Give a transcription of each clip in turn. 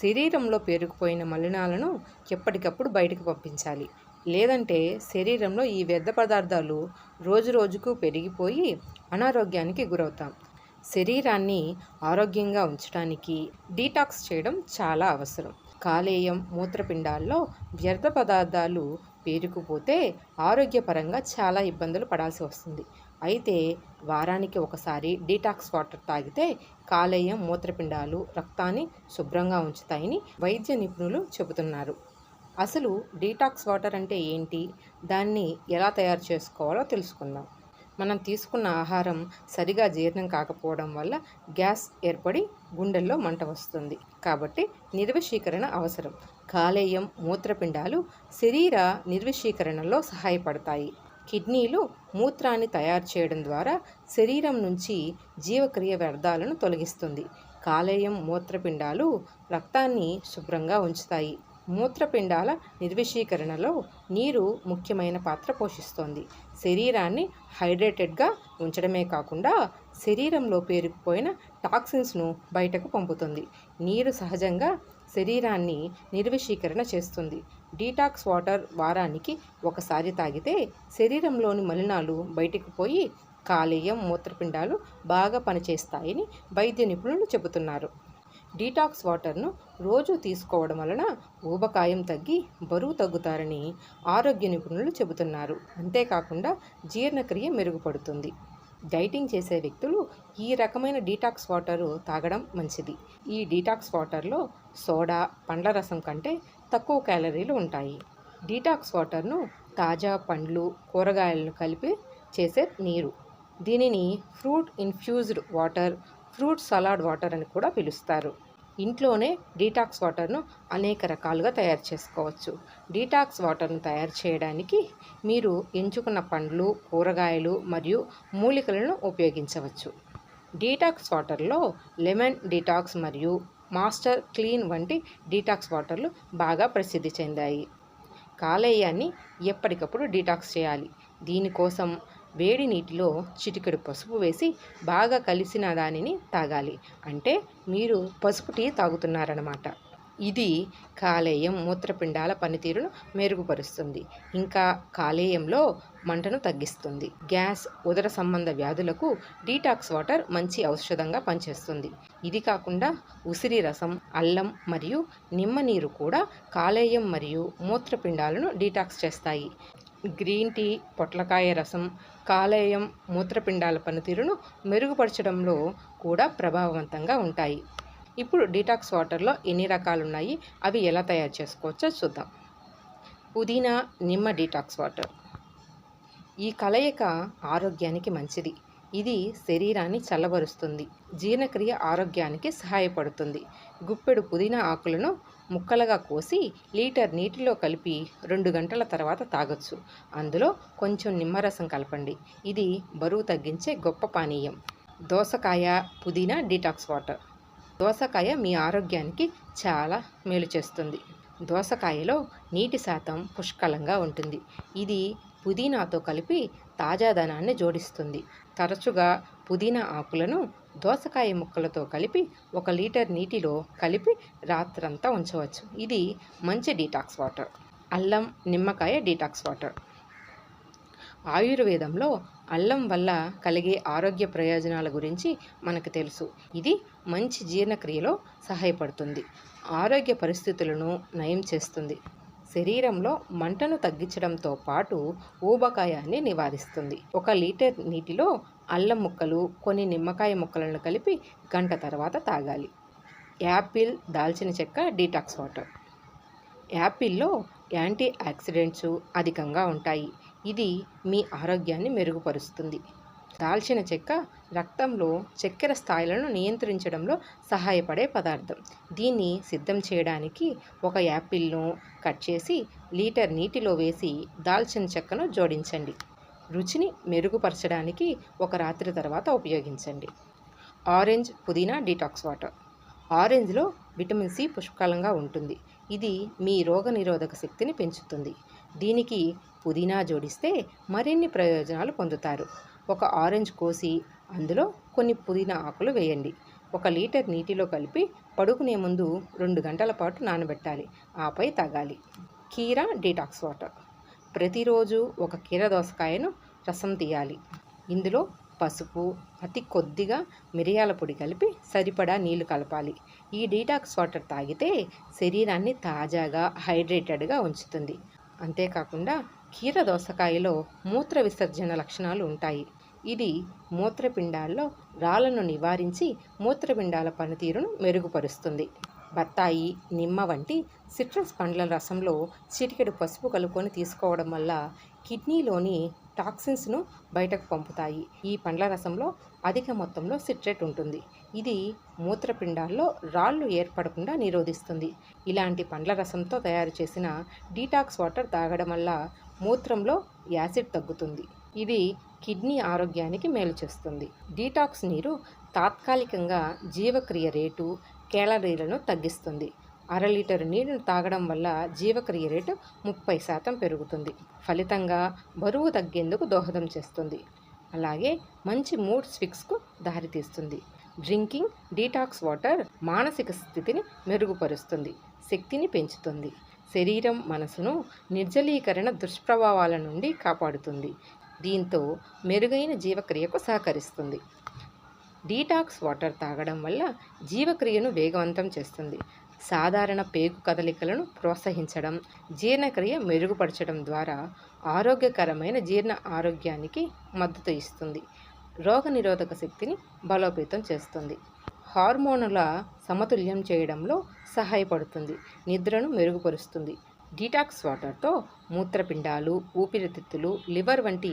శరీరంలో పేరుకుపోయిన మలినాలను ఎప్పటికప్పుడు బయటకు పంపించాలి. లేదంటే శరీరంలో ఈ వ్యర్థ పదార్థాలు రోజు రోజుకు పెరిగిపోయి అనారోగ్యానికి గురవుతాం. శరీరాన్ని ఆరోగ్యంగా ఉంచడానికి డీటాక్స్ చేయడం చాలా అవసరం. కాలేయం మూత్రపిండాల్లో వ్యర్థ పదార్థాలు పేరుకుపోతే ఆరోగ్యపరంగా చాలా ఇబ్బందులు పడాల్సి వస్తుంది. అయితే వారానికి ఒకసారి డీటాక్స్ వాటర్ తాగితే కాలేయం మూత్రపిండాలు రక్తాన్ని శుభ్రంగా ఉంచుతాయని వైద్య నిపుణులు చెబుతున్నారు. అసలు డీటాక్స్ వాటర్ అంటే ఏంటి? దాన్ని ఎలా తయారు చేసుకోవాలో తెలుసుకుందాం. మనం తీసుకున్న ఆహారం సరిగా జీర్ణం కాకపోవడం వల్ల గ్యాస్ ఏర్పడి గుండెల్లో మంట వస్తుంది. కాబట్టి నిర్వశీకరణ అవసరం. కాలేయం మూత్రపిండాలు శరీర నిర్వశీకరణలో సహాయపడతాయి. కిడ్నీలు మూత్రాన్ని తయారు చేయడం ద్వారా శరీరం నుంచి జీవక్రియ వ్యర్థాలను తొలగిస్తుంది. కాలేయం మూత్రపిండాలు రక్తాన్ని శుభ్రంగా ఉంచుతాయి. మూత్రపిండాల నిర్విషీకరణలో నీరు ముఖ్యమైన పాత్ర పోషిస్తోంది. శరీరాన్ని హైడ్రేటెడ్గా ఉంచడమే కాకుండా శరీరంలో పేరుకుపోయిన టాక్సిన్స్ను బయటకు పంపుతుంది. నీరు సహజంగా శరీరాన్ని నిర్వశీకరణ చేస్తుంది. డీటాక్స్ వాటర్ వారానికి ఒకసారి తాగితే శరీరంలోని మలినాలు బయటకు పోయి కాలేయం మూత్రపిండాలు బాగా పనిచేస్తాయని వైద్య నిపుణులు చెబుతున్నారు. డీటాక్స్ వాటర్ను రోజు తీసుకోవడం వలన ఊబకాయం తగ్గి బరువు తగ్గుతారని ఆరోగ్య నిపుణులు చెబుతున్నారు. అంతేకాకుండా జీర్ణక్రియ మెరుగుపడుతుంది. డైటింగ్ చేసే వ్యక్తులు ఈ రకమైన డీటాక్స్ వాటరు తాగడం మంచిది. ఈ డీటాక్స్ వాటర్లో సోడా పండ్ల రసం కంటే తక్కువ క్యాలరీలు ఉంటాయి. డీటాక్స్ వాటర్ను తాజా పండ్లు కూరగాయలను కలిపి చేసే నీరు. దీనిని fruit infused water fruit salad water అని కూడా పిలుస్తారు. ఇంట్లోనే డీటాక్స్ వాటర్ను అనేక రకాలుగా తయారు చేసుకోవచ్చు. డీటాక్స్ వాటర్ను తయారు చేయడానికి మీరు ఎంచుకున్న పండ్లు కూరగాయలు మరియు మూలికలను ఉపయోగించవచ్చు. డీటాక్స్ వాటర్లో లెమన్ డీటాక్స్ మరియు మాస్టర్ క్లీన్ వంటి డీటాక్స్ వాటర్లు బాగా ప్రసిద్ధి చెందాయి. కాలేయాన్ని ఎప్పటికప్పుడు డీటాక్స్ చేయాలి. దీనికోసం వేడి నీటిలో చిటికెడు పసుపు వేసి బాగా కలిసిన దానిని తాగాలి. అంటే మీరు పసుపు టీ తాగుతున్నారన్నమాట. ఇది కాలేయం మూత్రపిండాల పనితీరును మెరుగుపరుస్తుంది. ఇంకా కాలేయంలో మంటను తగ్గిస్తుంది. గ్యాస్ ఉదర సంబంధ వ్యాధులకు డీటాక్స్ వాటర్ మంచి ఔషధంగా పనిచేస్తుంది. ఇది కాకుండా ఉసిరి రసం అల్లం మరియు నిమ్మ నీరు కూడా కాలేయం మరియు మూత్రపిండాలను డీటాక్స్ చేస్తాయి. గ్రీన్ టీ పొట్లకాయ రసం కాలేయం మూత్రపిండాల పనితీరును మెరుగుపరచడంలో కూడా ప్రభావవంతంగా ఉంటాయి. ఇప్పుడు డీటాక్స్ వాటర్లో ఎన్ని రకాలు ఉన్నాయి అవి ఎలా తయారు చేసుకోవచ్చో చూద్దాం. పుదీనా నిమ్మ డీటాక్స్ వాటర్. ఈ కలయిక ఆరోగ్యానికి మంచిది. ఇది శరీరాన్ని చల్లబరుస్తుంది. జీర్ణక్రియ ఆరోగ్యానికి సహాయపడుతుంది. గుప్పెడు పుదీనా ఆకులను ముక్కలుగా కోసి లీటర్ నీటిలో కలిపి రెండు గంటల తర్వాత తాగొచ్చు. అందులో కొంచెం నిమ్మరసం కలపండి. ఇది బరువు తగ్గించే గొప్ప పానీయం. దోసకాయ పుదీనా డీటాక్స్ వాటర్. దోసకాయ మీ ఆరోగ్యానికి చాలా మేలు చేస్తుంది. దోసకాయలో నీటి శాతం పుష్కలంగా ఉంటుంది. ఇది పుదీనాతో కలిపి తాజాదనాన్ని జోడిస్తుంది. తరచుగా పుదీనా ఆకులను దోసకాయ ముక్కలతో కలిపి ఒక లీటర్ నీటిలో కలిపి రాత్రంతా ఉంచవచ్చు. ఇది మంచి డీటాక్స్ వాటర్. అల్లం నిమ్మకాయ డీటాక్స్ వాటర్. ఆయుర్వేదంలో అల్లం వల్ల కలిగే ఆరోగ్య ప్రయోజనాల గురించి మనకు తెలుసు. ఇది మంచి జీర్ణక్రియలో సహాయపడుతుంది. ఆరోగ్య పరిస్థితులను నయం చేస్తుంది. శరీరంలో మంటను తగ్గించడంతో పాటు ఊబకాయాన్ని నివారిస్తుంది. ఒక లీటర్ నీటిలో అల్లం ముక్కలు కొన్ని నిమ్మకాయ ముక్కలను కలిపి గంట తర్వాత తాగాలి. యాపిల్ దాల్చిన చెక్క డీటాక్స్ వాటర్. యాపిల్లో యాంటీ ఆక్సిడెంట్స్ అధికంగా ఉంటాయి. ఇది మీ ఆరోగ్యాన్ని మెరుగుపరుస్తుంది. దాల్చిన చెక్క రక్తంలో చక్కెర స్థాయిలను నియంత్రించడంలో సహాయపడే పదార్థం. దీన్ని సిద్ధం చేయడానికి ఒక యాపిల్ను కట్ చేసి లీటర్ నీటిలో వేసి దాల్చిన చెక్కను జోడించండి. రుచిని మెరుగుపరచడానికి ఒక రాత్రి తర్వాత ఉపయోగించండి. ఆరెంజ్ పుదీనా డీటాక్స్ వాటర్. ఆరెంజ్లో విటమిన్ సి పుష్కలంగా ఉంటుంది. ఇది మీ రోగనిరోధక శక్తిని పెంచుతుంది. దీనికి పుదీనా జోడిస్తే మరిన్ని ప్రయోజనాలు పొందుతారు. ఒక ఆరెంజ్ కోసి అందులో కొన్ని పుదీనా ఆకులు వేయండి. ఒక లీటర్ నీటిలో కలిపి పడుకునే ముందు రెండు గంటల పాటు నానబెట్టాలి. ఆపై తాగాలి. కీర డీటాక్స్ వాటర్. ప్రతిరోజు ఒక కీర దోసకాయను రసం తీయాలి. ఇందులో పసుపు అతి కొద్దిగా మిరియాల పొడి కలిపి సరిపడా నీళ్ళు కలపాలి. ఈ డీటాక్స్ వాటర్ తాగితే శరీరాన్ని తాజాగా హైడ్రేటెడ్గా ఉంచుతుంది. అంతేకాకుండా కీర దోసకాయలో మూత్ర విసర్జన లక్షణాలు ఉంటాయి. ఇది మూత్రపిండాల్లో రాళ్ళను నివారించి మూత్రపిండాల పనితీరును మెరుగుపరుస్తుంది. బత్తాయి నిమ్మ వంటి సిట్రస్ పండ్ల రసంలో చిటికెడు పసుపు కలుపుకొని తీసుకోవడం వల్ల కిడ్నీలోని టాక్సిన్స్ను బయటకు పంపుతాయి. ఈ పండ్ల రసంలో అధిక మొత్తంలో సిట్రేట్ ఉంటుంది. ఇది మూత్రపిండాల్లో రాళ్ళు ఏర్పడకుండా నిరోధిస్తుంది. ఇలాంటి పండ్ల రసంతో తయారు చేసిన డీటాక్స్ వాటర్ తాగడం వల్ల మూత్రంలో యాసిడ్ తగ్గుతుంది. ఇది కిడ్నీ ఆరోగ్యానికి మేలు చేస్తుంది. డీటాక్స్ నీరు తాత్కాలికంగా జీవక్రియ రేటు కేలరీలను తగ్గిస్తుంది. అర లీటర్ నీరును తాగడం వల్ల జీవక్రియ రేటు ముప్పై శాతం పెరుగుతుంది. ఫలితంగా బరువు తగ్గేందుకు దోహదం చేస్తుంది. అలాగే మంచి మూడ్ స్విక్స్కు దారితీస్తుంది. డ్రింకింగ్ డీటాక్స్ వాటర్ మానసిక స్థితిని మెరుగుపరుస్తుంది. శక్తిని పెంచుతుంది. శరీరం మనసును నిర్జలీకరణ దుష్ప్రభావాల నుండి కాపాడుతుంది. దీంతో మెరుగైన జీవక్రియకు సహకరిస్తుంది. డీటాక్స్ వాటర్ తాగడం వల్ల జీవక్రియను వేగవంతం చేస్తుంది. సాధారణ పేగు కదలికలను ప్రోత్సహించడం జీర్ణక్రియ మెరుగుపరచడం ద్వారా ఆరోగ్యకరమైన జీర్ణ ఆరోగ్యానికి మద్దతు ఇస్తుంది. రోగనిరోధక శక్తిని బలోపేతం చేస్తుంది. హార్మోనుల సమతుల్యం చేయడంలో సహాయపడుతుంది. నిద్రను మెరుగుపరుస్తుంది. డీటాక్స్ వాటర్తో మూత్రపిండాలు ఊపిరితిత్తులు లివర్ వంటి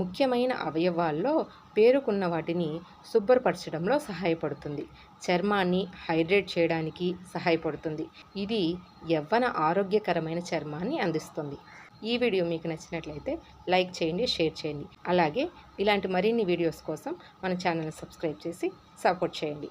ముఖ్యమైన అవయవాల్లో పేరుకున్న వాటిని శుభ్రపరచడంలో సహాయపడుతుంది. చర్మాన్ని హైడ్రేట్ చేయడానికి సహాయపడుతుంది. ఇది యవ్వన ఆరోగ్యకరమైన చర్మాన్ని అందిస్తుంది. ఈ వీడియో మీకు నచ్చినట్లయితే లైక్ చేయండి షేర్ చేయండి. అలాగే ఇలాంటి మరిన్ని వీడియోస్ కోసం మన ఛానల్ని సబ్స్క్రైబ్ చేసి సపోర్ట్ చేయండి.